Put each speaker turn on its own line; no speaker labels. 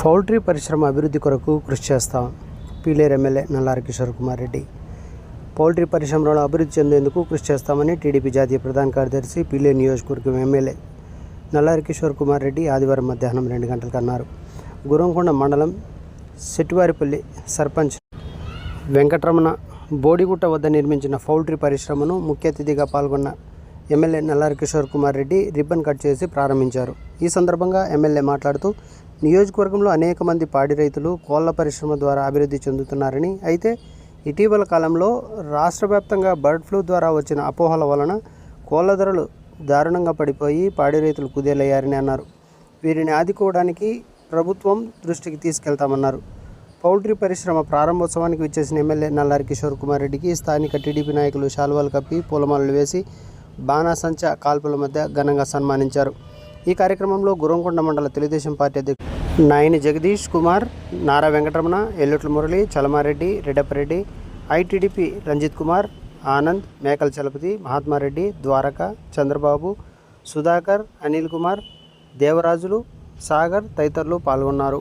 Poultry పరిశ్రమ అభివృద్ధి కొరకు కృషి చేస్తాం పీలేరు ఎమ్మెల్యే నల్లారి కిషోర్ కుమార్ రెడ్డి. పౌల్ట్రీ పరిశ్రమలో అభివృద్ధి చెందేందుకు కృషి చేస్తామని టీడీపీ జాతీయ ప్రధాన కార్యదర్శి పీలేరు నియోజకవర్గం ఎమ్మెల్యే నల్లారి కిషోర్ కుమార్ రెడ్డి ఆదివారం మధ్యాహ్నం రెండు గంటలకు అన్నారు. గురంకొండ మండలం సెట్టివారిపల్లి సర్పంచ్ వెంకటరమణ బోడిగుట్ట వద్ద నిర్మించిన పౌల్ట్రీ పరిశ్రమను ముఖ్య అతిథిగా పాల్గొన్న MLA Nallari Kishore Kumar Reddy ribbon cut చేసి ప్రారంభించారు. ఈ సందర్భంగా ఎమ్మెల్యే మాట్లాడుతూ నియోజకవర్గంలో అనేక మంది పాడి రైతులు కోళ్ళ పరిశ్రమ ద్వారా అభివృద్ధి చెందుతున్నారని అయితే ఇటీవల కాలంలో రాష్ట్ర వ్యాప్తంగా బర్డ్ ఫ్లూ ద్వారా వచ్చిన అపోహల వలన కోళ్ళ ధరలు దారుణంగా పడిపోయి పాడి రైతులు కుదేలయ్యారని అన్నారు. వీరిని ఆదుకోవడానికి ప్రభుత్వం దృష్టికి తీసుకెళ్తామన్నారు. పౌల్ట్రీ పరిశ్రమ ప్రారంభోత్సవానికి విచ్చేసిన ఎమ్మెల్యే నల్లారి కిషోర్ కుమార్ రెడ్డికి స్థానిక టీడీపీ నాయకులు శాల్వాలు కప్పి పూలమాలలు వేసి బాణాసంచ కాల్పుల మధ్య ఘనంగా సన్మానించారు. ఈ కార్యక్రమంలో గురంకొండ మండల తెలుగుదేశం పార్టీ అధ్యక్షుడు నాయని జగదీష్ కుమార్ నారా వెంకటరమణ ఎల్లుట్ల మురళి చలమారెడ్డి రెడ్డప్పరెడ్డి ఐటీడీపీ రంజిత్ కుమార్ ఆనంద్ మేకల చలపతి మహాత్మారెడ్డి ద్వారక చంద్రబాబు సుధాకర్ అనిల్ కుమార్ దేవరాజులు సాగర్ తదితరులు పాల్గొన్నారు.